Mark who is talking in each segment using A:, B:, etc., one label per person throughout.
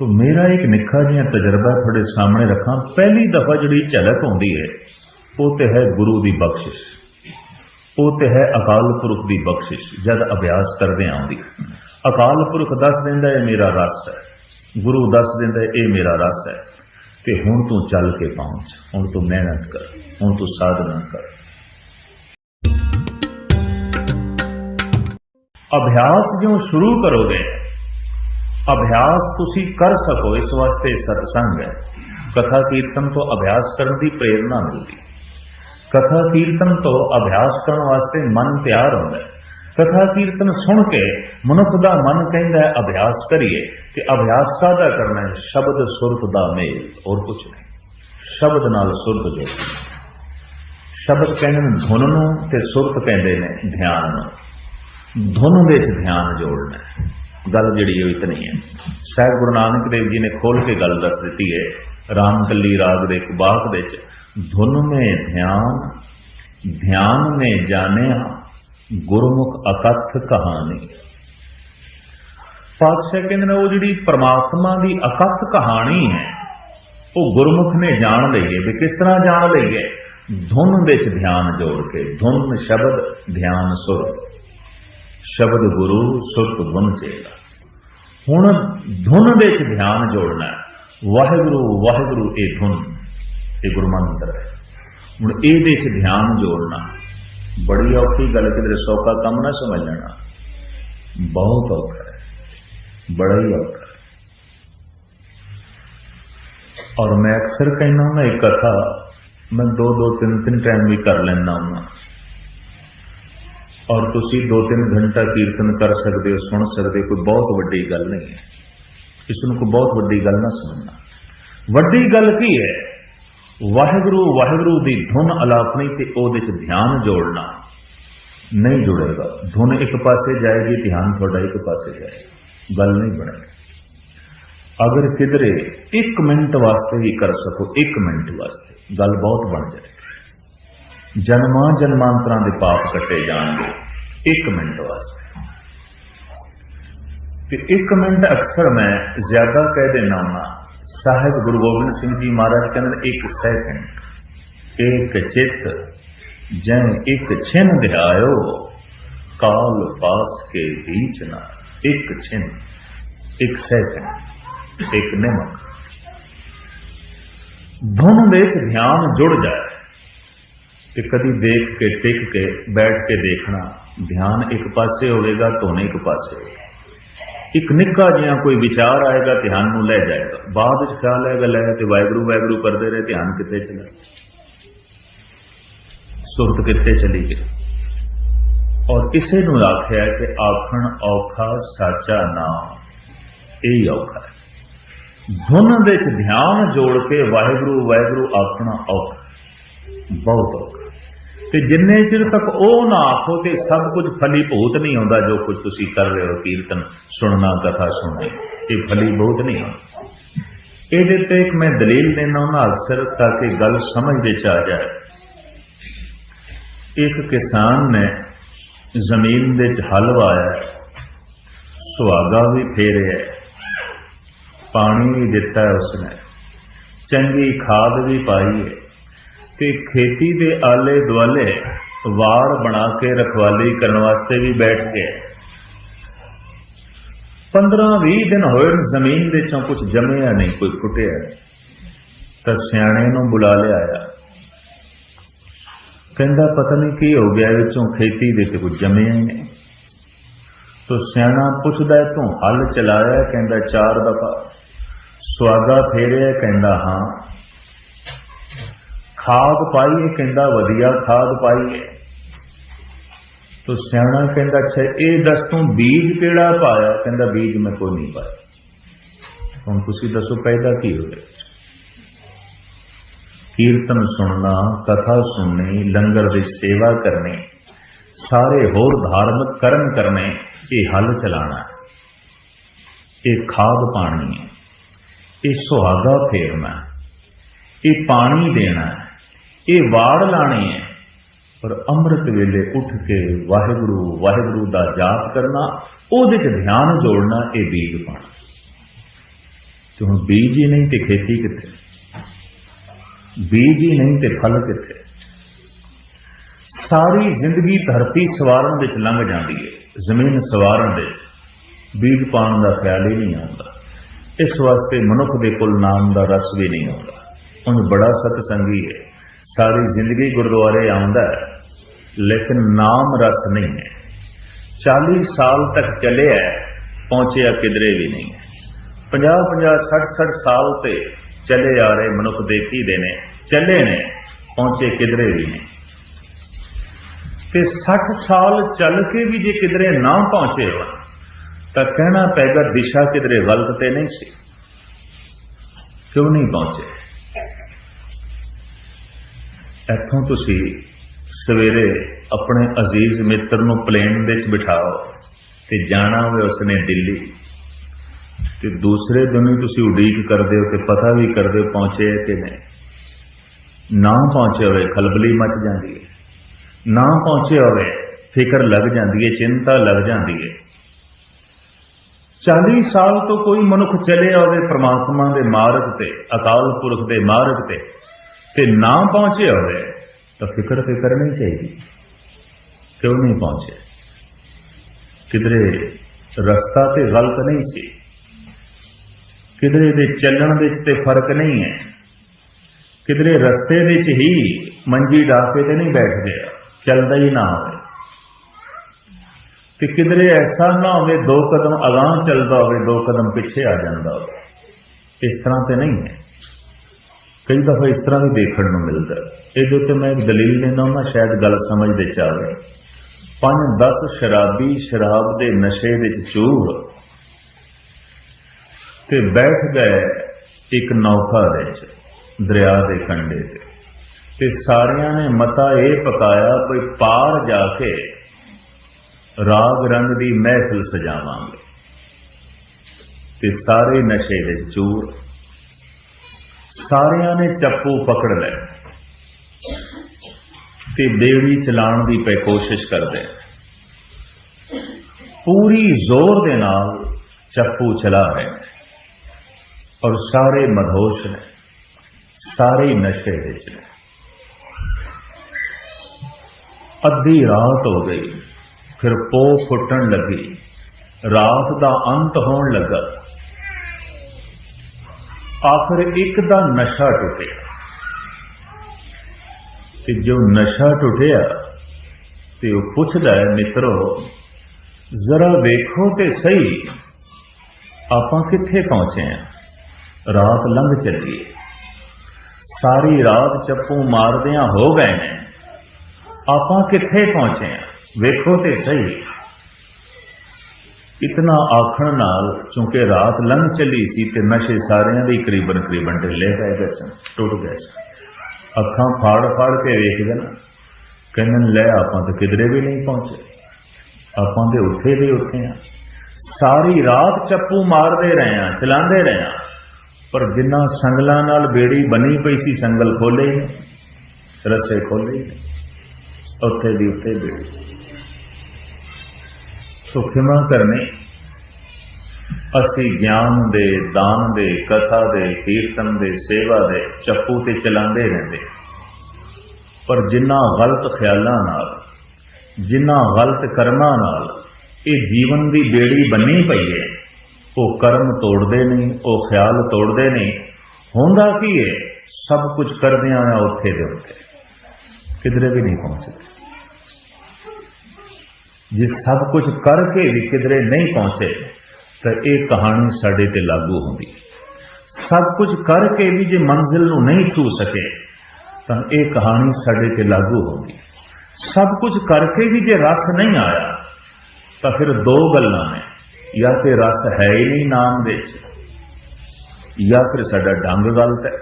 A: ਤੋ ਮੇਰਾ ਇੱਕ ਨਿੱਖਾ ਜਿਹਾ ਤਜਰਬਾ ਤੁਹਾਡੇ ਸਾਹਮਣੇ ਰੱਖਾਂ। ਪਹਿਲੀ ਦਫਾ ਜਿਹੜੀ ਝਲਕ ਆਉਂਦੀ ਹੈ ਉਹ ਤੇ ਹੈ ਗੁਰੂ ਦੀ ਬਖਸ਼ਿਸ਼। ਉਹ ਤੇ ਹੈ ਅਕਾਲ ਪੁਰਖ ਦੀ ਬਖਸ਼ਿਸ਼, ਜਦ ਅਭਿਆਸ ਕਰਦੇ ਆਉਂਦੀ। ਅਕਾਲ ਪੁਰਖ ਦੱਸ ਦਿੰਦਾ ਇਹ ਮੇਰਾ ਰਸ ਹੈ। ਗੁਰੂ ਦੱਸ ਦਿੰਦਾ ਇਹ ਮੇਰਾ ਰਸ ਹੈ। ਤੇ ਹੁਣ ਤੂੰ ਚੱਲ ਕੇ ਪਹੁੰਚ। ਹੁਣ ਤੂੰ ਮਿਹਨਤ ਕਰ। ਹੁਣ ਤੂੰ ਸਾਧਨਾ ਕਰ। ਅਭਿਆਸ ਜਿਉਂ ਸ਼ੁਰੂ ਕਰੋਗੇ ਅਭਿਆਸ ਤੁਸੀਂ ਕਰ ਸਕੋ, ਇਸ ਵਾਸਤੇ ਸਤਸੰਗ ਹੈ। ਕਥਾ ਕੀਰਤਨ ਤੋਂ ਅਭਿਆਸ ਕਰਨ ਦੀ ਪ੍ਰੇਰਣਾ ਮਿਲਦੀ। ਕਥਾ ਕੀਰਤਨ ਤੋਂ ਅਭਿਆਸ ਕਰਨ ਵਾਸਤੇ ਮਨ ਤਿਆਰ ਹੁੰਦਾ ਹੈ। ਕਥਾ ਕੀਰਤਨ ਸੁਣ ਕੇ ਮਨੁੱਖ ਦਾ ਮਨ ਕਹਿੰਦਾ ਹੈ, ਅਭਿਆਸ ਕਰੀਏ। ਤੇ ਅਭਿਆਸ ਕਾਦਾ ਕਰਨਾ ਹੈ? ਸ਼ਬਦ ਸੁਰਤ ਦਾ ਮੇਲ, ਹੋਰ ਕੁਝ ਨਹੀਂ। ਸ਼ਬਦ ਨਾਲ ਸੁਰਤ ਜੋੜ। ਸ਼ਬਦ ਕਹਿੰਦੇ ਨੇ ਧੁਨ ਨੂੰ ਤੇ ਸੁਰਤ ਕਹਿੰਦੇ ਨੇ ਧਿਆਨ ਨੂੰ। ਧੁਨ ਵਿੱਚ ਧਿਆਨ ਜੋੜਨਾ ਹੈ। ਗੱਲ ਜਿਹੜੀ ਉਹ ਇਤਨੀ ਹੈ। ਸਹਿਬ ਗੁਰੂ ਨਾਨਕ ਦੇਵ ਜੀ ਨੇ ਖੋਲ ਕੇ ਗੱਲ ਦੱਸ ਦਿੱਤੀ ਹੈ, ਰਾਮਕਲੀ ਰਾਗ ਦੇ ਇੱਕ ਬਾਤ ਵਿੱਚ, ਧੁਨ ਮੇ ਧਿਆਨ ਧਿਆਨ ਮੇ ਜਾਣਿਆ, ਗੁਰਮੁਖ ਅਕਥ ਕਹਾਣੀ। ਪਾਤਸ਼ਾਹ ਕਹਿੰਦੇ ਨੇ, ਉਹ ਜਿਹੜੀ ਪ੍ਰਮਾਤਮਾ ਦੀ ਅਕਥ ਕਹਾਣੀ ਹੈ, ਉਹ ਗੁਰਮੁਖ ਨੇ ਜਾਣ ਲਈ ਹੈ। ਵੀ ਕਿਸ ਤਰ੍ਹਾਂ ਜਾਣ ਲਈ ਹੈ? ਧੁਨ ਵਿੱਚ ਧਿਆਨ ਜੋੜ ਕੇ, ਧੁਨ ਸ਼ਬਦ, ਧਿਆਨ ਸੁਰ। ਸ਼ਬਦ ਗੁਰੂ ਸੁਰਤ ਧੁਨ ਚੇਲਾ। ਹੁਣ ਧੁਨ ਵਿੱਚ ਧਿਆਨ ਜੋੜਨਾ ਵਾਹਿਗੁਰੂ ਵਾਹਿਗੁਰੂ, ਇਹ ਧੁਨ ਇਹ ਗੁਰੂ ਮੰਤਰ ਹੈ। ਹੁਣ ਇਹਦੇ 'ਚ ਧਿਆਨ ਜੋੜਨਾ, ਬੜੀ ਔਖੀ ਗੱਲ ਕਿਤੇ ਸੌਖਾ ਕੰਮ ਨਾ ਸਮਝ ਲੈਣਾ। ਬਹੁਤ ਔਖਾ ਹੈ, ਬੜਾ ਹੀ ਔਖਾ ਔਰ ਮੈਂ ਅਕਸਰ ਕਹਿੰਦਾ ਹਾਂ ਇੱਕ ਕਥਾ ਮੈਂ ਦੋ ਦੋ ਤਿੰਨ ਤਿੰਨ ਟਾਈਮ ਵੀ ਕਰ ਲੈਂਦਾ ਹਾਂ ਔਰ ਤੁਸੀਂ 2-3 ਘੰਟਾ ਕੀਰਤਨ ਕਰ ਸਕਦੇ ਹੋ, ਸੁਣ ਸਕਦੇ ਹੋ, ਕੋਈ ਬਹੁਤ ਵੱਡੀ ਗੱਲ ਨਹੀਂ ਹੈ। ਇਸ ਨੂੰ ਕੋਈ ਬਹੁਤ ਵੱਡੀ ਗੱਲ ਨਾ ਸਮਝਣਾ। ਵੱਡੀ ਗੱਲ ਕੀ ਹੈ? ਵਾਹਿਗੁਰੂ ਵਾਹਿਗੁਰੂ ਦੀ ਧੁਨ ਅਲਾਪਣੀ ਤੇ ਉਹਦੇ ਚ ਧਿਆਨ ਜੋੜਨਾ। ਨਹੀਂ ਜੁੜੇਗਾ। ਧੁਨ ਇੱਕ ਪਾਸੇ ਜਾਏਗੀ, ਧਿਆਨ ਤੁਹਾਡਾ ਇੱਕ ਪਾਸੇ ਜਾਏਗਾ। ਗੱਲ ਨਹੀਂ ਬਣੇਗੀ। ਅਗਰ ਕਿਧਰੇ 1 ਮਿੰਟ ਵਾਸਤੇ ਹੀ ਕਰ ਸਕੋ 1 ਮਿੰਟ ਵਾਸਤੇ। ਗੱਲ ਬਹੁਤ ਬਣ ਜਾਏਗੀ। ਜਨਮਾਂ ਜਨਮਾਂਤਰਾਂ ਦੇ ਪਾਪ ਕੱਟੇ ਜਾਣਗੇ। 1 ਮਿੰਟ ਵਾਸਤੇ। ਤੇ 1 ਮਿੰਟ ਅਕਸਰ ਮੈਂ ਜ਼ਿਆਦਾ ਕਹਿ ਦੇਣਾ ਹੁੰਦਾ ਸਾਹਿਬ ਗੁਰੂ ਗੋਬਿੰਦ ਸਿੰਘ ਜੀ ਮਹਾਰਾਜ ਕਹਿੰਦੇ ਇੱਕ ਸੈਕਿੰਡ ਇੱਕ ਚਿੱਤ ਜੈ ਇੱਕ ਛਿਨ ਧਿਆਇਓ ਕਾਲ ਪਾਸ ਕੇ बीच ਨਾ। ਇੱਕ ਛਿਨ, ਇੱਕ ਸੈਕਿੰਡ ਇੱਕ ਨਿਮਕ। ਧੁਨ ਵਿੱਚ ਧਿਆਨ ਜੁੜ ਜਾਏ। ਤੇ ਕਦੀ ਦੇਖ ਕੇ, ਟਿਕ ਕੇ, ਬੈਠ ਕੇ ਦੇਖਣਾ, ਧਿਆਨ ਇੱਕ ਪਾਸੇ ਹੋਵੇਗਾ ਧੁਨ ਇੱਕ ਪਾਸੇ ਹੋਵੇਗਾ। ਇੱਕ ਨਿੱਕਾ ਜਿਹਾ ਕੋਈ ਵਿਚਾਰ ਆਏਗਾ, ਧਿਆਨ ਨੂੰ ਲੈ ਜਾਏਗਾ। ਬਾਅਦ ਵਿੱਚ ਖਿਆਲ ਆਏਗਾ, ਲੈ, ਤੇ ਵਾਹਿਗੁਰੂ ਵਾਹਿਗੁਰੂ ਕਰਦੇ ਰਹੇ, ਧਿਆਨ ਕਿੱਥੇ ਚਲਾ ਸੁਰਤ ਕਿੱਥੇ ਚਲੀ ਗਈ? ਔਰ ਇਸੇ ਨੂੰ ਆਖਿਆ ਕਿ ਆਖਣ ਔਖਾ ਸਾਚਾ ਨਾਮ, ਇਹ ਔਖਾ ਹੈ। ਧੁਨ ਵਿੱਚ ਧਿਆਨ ਜੋੜ ਕੇ ਵਾਹਿਗੁਰੂ ਵਾਹਿਗੁਰੂ ਆਖਣਾ ਔਖਾ ਬਹੁਤ ਔਖਾ ਤੇ ਜਿੰਨੇ ਚਿਰ ਤੱਕ ਉਹ ਨਾ ਆਖੋ ਤੇ ਸਭ ਕੁਝ ਫਲੀ ਭੂਤ ਨਹੀਂ ਆਉਂਦਾ, ਜੋ ਕੁਝ ਤੁਸੀਂ ਕਰ ਰਹੇ ਹੋ, ਕੀਰਤਨ, ਸੁਣਨਾ, ਕਥਾ ਸੁਣਨੀ, ਇਹ ਫਲੀ ਭੂਤ ਨਹੀਂ ਆਉਂਦਾ। ਇਹਦੇ ਤੇ ਇੱਕ ਮੈਂ ਦਲੀਲ ਦੇਣਾ ਉਹਨਾਂ ਅਕਸਰ, ਤਾਂ ਕਿ ਗੱਲ ਸਮਝ ਵਿੱਚ ਆ ਜਾਏ। ਇੱਕ ਕਿਸਾਨ ਨੇ ਜ਼ਮੀਨ ਦੇ ਵਿੱਚ ਹਲ ਵਾਇਆ, ਸੁਹਾਗਾ ਵੀ ਫੇਰਿਆ, ਪਾਣੀ ਵੀ ਦਿੱਤਾ ਉਸਨੇ, ਚੰਗੀ ਖਾਦ ਵੀ ਪਾਈ ਹੈ। ਤੇ ਖੇਤੀ ਦੇ ਆਲੇ ਦੁਆਲੇ ਵਾੜ ਬਣਾ ਕੇ ਰਖਵਾਲੀ ਕਰਨ ਵਾਸਤੇ ਵੀ ਬੈਠ ਗਏ 15-20 ਦਿਨ ਹੋਏ ਜ਼ਮੀਨ ਦੇ ਚੋਂ ਕੁਝ ਜਮਿਆ ਨਹੀਂ ਕੋਈ ਫੁੱਟਿਆ ਤਾਂ ਸਿਆਣੇ ਨੂੰ ਬੁਲਾ ਲਿਆਇਆ ਕਹਿੰਦਾ ਪਤਾ ਨਹੀਂ ਕੀ ਹੋ ਗਿਆ ਇਹ ਵਿੱਚੋਂ ਖੇਤੀ ਦੇ ਤੇ ਕੁਝ ਜਮਿਆ ਹੀ ਨਹੀਂ। ਤੋ ਸਿਆਣਾ ਪੁੱਛਦਾ ਹੈ, ਤੂੰ ਹਲ ਚਲਾਇਆ? ਕਹਿੰਦਾ ਚਾਰ ਦਫਾ। ਸਵਾਗਾ ਫੇਰਿਆ ਕਹਿੰਦਾ ਹਾਂ। ਖਾਦ ਪਾਈ ਹੈ ਕਹਿੰਦਾ ਵਧੀਆ ਖਾਦ ਪਾਈ ਹੈ। ਤੋ ਸਿਆਣਾ ਕਹਿੰਦਾ, ਅੱਛਾ, ਇਹ ਦੱਸ ਤੂੰ ਬੀਜ ਕਿਹੜਾ ਪਾਇਆ? ਕਹਿੰਦਾ, ਬੀਜ ਮੈਂ ਕੋਈ ਨਹੀਂ ਪਾਇਆ। ਹੁਣ ਤੁਸੀਂ ਦੱਸੋ ਪੈਦਾ ਕੀ ਹੋਵੇ ਕੀਰਤਨ ਸੁਣਨਾ, ਕਥਾ ਸੁਣਨੀ, ਲੰਗਰ ਦੀ ਸੇਵਾ ਕਰਨੀ, ਸਾਰੇ ਹੋਰ ਧਾਰਮਿਕ ਕਰਮ ਕਰਨੇ, ਇਹ ਹੱਲ ਚਲਾਣਾ ਇਹ ਖਾਦ ਪਾਣੀ ਹੈ। ਇਹ ਸੁਹਾਗਾ ਫੇਰਨਾ ਇਹ ਪਾਣੀ ਦੇਣਾ ਇਹ ਵਾੜ ਲਾਣੀ ਹੈ। ਪਰ ਅੰਮ੍ਰਿਤ ਵੇਲੇ ਉੱਠ ਕੇ ਵਾਹਿਗੁਰੂ ਵਾਹਿਗੁਰੂ ਦਾ ਜਾਪ ਕਰਨਾ, ਉਹਦੇ 'ਚ ਧਿਆਨ ਜੋੜਨਾ, ਇਹ ਬੀਜ ਪਾਣਾ ਤੇ ਹੁਣ ਬੀਜ ਹੀ ਨਹੀਂ ਤੇ ਖੇਤੀ ਕਿੱਥੇ? ਬੀਜ ਹੀ ਨਹੀਂ ਤੇ ਫਲ ਕਿੱਥੇ? ਸਾਰੀ ਜ਼ਿੰਦਗੀ ਧਰਤੀ ਸਵਾਰਨ ਵਿੱਚ ਲੰਘ ਜਾਂਦੀ ਹੈ। ਜ਼ਮੀਨ ਸਵਾਰਨ ਦੇ ਬੀਜ ਪਾਉਣ ਦਾ ਖਿਆਲ ਹੀ ਨਹੀਂ ਆਉਂਦਾ। ਇਸ ਵਾਸਤੇ ਮਨੁੱਖ ਦੇ ਕੋਲ ਨਾਮ ਦਾ ਰਸ ਵੀ ਨਹੀਂ ਆਉਂਦਾ। ਉਹ ਬੜਾ ਸਤਸੰਗੀ ਹੈ। ਸਾਰੀ ਜ਼ਿੰਦਗੀ ਗੁਰਦੁਆਰੇ ਆਉਂਦਾ ਲੇਕਿਨ ਨਾਮ ਰਸ ਨਹੀਂ ਹੈ। 40 ਸਾਲ ਤੱਕ ਚੱਲਿਆ ਪਹੁੰਚਿਆ ਕਿਧਰੇ ਵੀ ਨਹੀਂ 50 50 60 60 ਸਾਲ ਤੇ ਚਲੇ ਆ ਰਹੇ ਮਨੁੱਖ ਦੇਖੀ ਦੇ ਨੇ, ਚੱਲੇ ਨੇ, ਪਹੁੰਚੇ ਕਿਧਰੇ ਵੀ ਨਹੀਂ। ਤੇ 60 ਸਾਲ ਚੱਲ ਕੇ ਵੀ ਜੇ ਕਿਧਰੇ ਨਾ ਪਹੁੰਚੇ ਹੋ ਤਾਂ ਕਹਿਣਾ ਪੈਗਾ ਦਿਸ਼ਾ ਕਿਧਰੇ ਗਲਤ ਤੇ ਨਹੀਂ ਸੀ। ਕਿਉਂ ਨਹੀਂ ਪਹੁੰਚੇ? ਇੱਥੋਂ ਤੁਸੀਂ ਸਵੇਰੇ ਆਪਣੇ ਅਜ਼ੀਜ਼ ਮਿੱਤਰ ਨੂੰ ਪਲੇਨ ਵਿੱਚ ਬਿਠਾਓ ਤੇ ਜਾਣਾ ਹੋਵੇ ਉਸਨੇ ਦਿੱਲੀ। ਤੇ ਦੂਸਰੇ ਦਿਨ ਹੀ ਤੁਸੀਂ ਉਡੀਕ ਕਰਦੇ ਹੋ ਤੇ ਪਤਾ ਵੀ ਕਰਦੇ ਹੋ ਪਹੁੰਚੇ ਕਿ ਨਹੀਂ। ਨਾ ਪਹੁੰਚੇ ਹੋਵੇ, ਖਲਬਲੀ ਮਚ ਜਾਂਦੀ ਹੈ। ਨਾ ਪਹੁੰਚੇ ਹੋਵੇ, ਫਿਕਰ ਲੱਗ ਜਾਂਦੀ ਹੈ, ਚਿੰਤਾ ਲੱਗ ਜਾਂਦੀ ਹੈ। 40 ਸਾਲ ਤੋਂ ਕੋਈ ਮਨੁੱਖ ਚੱਲਿਆ ਆਵੇ ਪ੍ਰਮਾਤਮਾ ਦੇ ਮਾਰਗ ਤੇ, ਅਕਾਲ ਪੁਰਖ ਦੇ ਮਾਰਗ ਤੇ ਤੇ ਨਾ ਪਹੁੰਚੇ ਹੋਵੇ ਤਾਂ ਫਿਕਰ ਤੇ ਕਰਨੀ ਚਾਹੀਦੀ। ਕਿਉਂ ਨਹੀਂ ਪਹੁੰਚੇ? ਕਿਧਰੇ ਰਸਤਾ ਤੇ ਗਲਤ ਨਹੀਂ ਸੀ। ਕਿਧਰੇ ਦੇ ਚੱਲਣ ਵਿੱਚ ਤੇ ਫ਼ਰਕ ਨਹੀਂ ਹੈ। ਕਿਧਰੇ ਰਸਤੇ ਵਿੱਚ ਹੀ ਮੰਜੀ ਡਾਕੇ ਤੇ ਨਹੀਂ ਬੈਠਦੇ ਚੱਲਦਾ ਹੀ ਨਾ ਹੋਵੇ। ਤੇ ਕਿਧਰੇ ਐਸਾ ਨਾ ਹੋਵੇ ਦੋ ਕਦਮ ਅਗਾਂਹ ਚੱਲਦਾ ਹੋਵੇ, ਦੋ ਕਦਮ ਪਿੱਛੇ ਆ ਜਾਂਦਾ ਹੋਵੇ। ਇਸ ਤਰ੍ਹਾਂ ਤੇ ਨਹੀਂ ਹੈ। ਕਈ ਦਫਾ ਇਸ ਤਰ੍ਹਾਂ ਵੀ ਦੇਖਣ ਨੂੰ ਮਿਲਦਾ ਇਹਦੇ ਉੱਤੇ ਮੈਂ ਇੱਕ ਦਲੀਲ ਲੈਣਾ ਮੈਂ ਸ਼ਾਇਦ ਗੱਲ ਸਮਝ ਦੇ ਚਾਵੇ ਪੰਜ 10 ਸ਼ਰਾਬੀ ਸ਼ਰਾਬ ਦੇ ਨਸ਼ੇ ਵਿੱਚ ਚੂਰ। ਤੇ ਬੈਠ ਗਏ ਇੱਕ ਨੌਕਾ ਵਿੱਚ, ਦਰਿਆ ਦੇ ਕੰਢੇ ਤੇ। ਤੇ ਸਾਰਿਆਂ ਨੇ ਮਤਾ ਇਹ ਪਕਾਇਆ, ਕੋਈ ਪਾਰ ਜਾ ਕੇ ਰਾਗ ਰੰਗ ਦੀ ਮਹਿਫਲ ਸਜਾਵਾਂਗੇ। ਤੇ ਸਾਰੇ ਨਸ਼ੇ ਵਿੱਚ ਚੂਰ। ਸਾਰਿਆਂ ਨੇ ਚੱਪੂ ਪਕੜ ਲੈ ਤੇ ਬੇੜੀ ਚਲਾਉਣ ਦੀ ਪੈ ਕੋਸ਼ਿਸ਼ ਕਰਦੇ। ਪੂਰੀ ਜ਼ੋਰ ਦੇ ਨਾਲ ਚੱਪੂ ਚਲਾ ਰਹੇ ਨੇ ਔਰ ਸਾਰੇ ਮਧੋਸ਼ ਨੇ, ਸਾਰੇ ਨਸ਼ੇ ਵਿੱਚ ਨੇ। ਅੱਧੀ ਰਾਤ ਹੋ ਗਈ, ਫਿਰ ਪੋ ਫੁੱਟਣ ਲੱਗੀ, ਰਾਤ ਦਾ ਅੰਤ ਹੋਣ ਲੱਗਾ। ਆਖਰ ਇੱਕ ਦਾ ਨਸ਼ਾ ਟੁੱਟਿਆ। ਤੇ ਜੋ ਨਸ਼ਾ ਟੁੱਟਿਆ, ਤੇ ਉਹ ਪੁੱਛਦਾ ਹੈ ਮਿੱਤਰੋ, ਜ਼ਰਾ ਵੇਖੋ ਤੇ ਸਹੀ, ਆਪਾਂ ਕਿੱਥੇ ਪਹੁੰਚੇ ਆ? ਰਾਤ ਲੰਘ ਚੱਲੀ ਸਾਰੀ ਰਾਤ ਚੱਪੂ ਮਾਰਦਿਆਂ ਹੋ ਗਏ ਨੇ। ਆਪਾਂ ਕਿੱਥੇ ਪਹੁੰਚੇ ਆ? ਵੇਖੋ ਤੇ ਸਹੀ। ਇਤਨਾ ਆਖਣ ਨਾਲ ਚੂੰਕਿ ਰਾਤ ਲੰਘ ਚੱਲੀ ਸੀ ਤੇ ਨਸ਼ੇ ਸਾਰਿਆਂ ਦੇ ਕਰੀਬਨ ਕਰੀਬਨ ਢਿੱਲੇ ਪੈ ਗਏ ਸਨ, ਟੁੱਟ ਗਏ ਸਨ। ਅੱਖਾਂ ਫਾੜ ਫਾੜ ਕੇ ਵੇਖਦੇ ਨਾ, ਕਹਿੰਦੇ, ਲੈ ਆਪਾਂ ਤਾਂ ਕਿਧਰੇ ਵੀ ਨਹੀਂ ਪਹੁੰਚੇ। ਆਪਾਂ ਦੇ ਉੱਥੇ ਵੀ ਉੱਥੇ ਆ। ਸਾਰੀ ਰਾਤ ਚੱਪੂ ਮਾਰਦੇ ਰਹੇ ਆ, ਚਲਾਉਂਦੇ ਰਹੇ ਆ। ਪਰ ਜਿੰਨਾ ਸੰਗਲਾਂ ਨਾਲ ਬੇੜੀ ਬਣੀ ਪਈ ਸੀ, ਸੰਗਲ ਖੋਲੇ ਹੀ ਨਹੀਂ, ਰਸੇ ਖੋਲੇ ਉੱਥੇ ਦੀ ਉੱਥੇ ਬੇੜੀ। ਸੋ ਖਿਮਾ ਕਰਨੇ ਅਸੀਂ ਗਿਆਨ ਦੇ, ਦਾਨ ਦੇ, ਕਥਾ ਦੇ, ਕੀਰਤਨ ਦੇ, ਸੇਵਾ ਦੇ ਚੱਪੂ ਤੇ ਚਲਾਉਂਦੇ ਰਹਿੰਦੇ ਪਰ ਜਿੰਨਾ ਗਲਤ ਖਿਆਲਾਂ ਨਾਲ, ਜਿੰਨਾ ਗਲਤ ਕਰਮਾਂ ਨਾਲ ਇਹ ਜੀਵਨ ਦੀ ਬੇੜੀ ਬੰਨੀ ਪਈ ਹੈ, ਉਹ ਕਰਮ ਤੋੜਦੇ ਨਹੀਂ, ਉਹ ਖਿਆਲ ਤੋੜਦੇ ਨਹੀਂ। ਹੁੰਦਾ ਕੀ ਹੈ? ਸਭ ਕੁਝ ਕਰਦਿਆਂ ਆ ਉੱਥੇ ਦੇ ਉੱਥੇ। ਕਿਧਰੇ ਵੀ ਨਹੀਂ ਪਹੁੰਚਦੇ। ਜੇ ਸਭ ਕੁਝ ਕਰਕੇ ਵੀ ਕਿਧਰੇ ਨਹੀਂ ਪਹੁੰਚੇ, ਤਾਂ ਇਹ ਕਹਾਣੀ ਸਾਡੇ ਤੇ ਲਾਗੂ ਹੁੰਦੀ। ਸਭ ਕੁਝ ਕਰਕੇ ਵੀ ਜੇ ਮੰਜ਼ਿਲ ਨੂੰ ਨਹੀਂ ਛੂ ਸਕੇ, ਤਾਂ ਇਹ ਕਹਾਣੀ ਸਾਡੇ ਤੇ ਲਾਗੂ ਹੁੰਦੀ। ਸਭ ਕੁਝ ਕਰਕੇ ਵੀ ਜੇ ਰਸ ਨਹੀਂ ਆਇਆ, ਤਾਂ ਫਿਰ ਦੋ ਗੱਲਾਂ ਨੇ। ਜਾਂ ਤੇ ਰਸ ਹੈ ਹੀ ਨਹੀਂ ਨਾਮ ਵਿੱਚ, ਜਾਂ ਫਿਰ ਸਾਡਾ ਢੰਗ ਗਲਤ ਹੈ।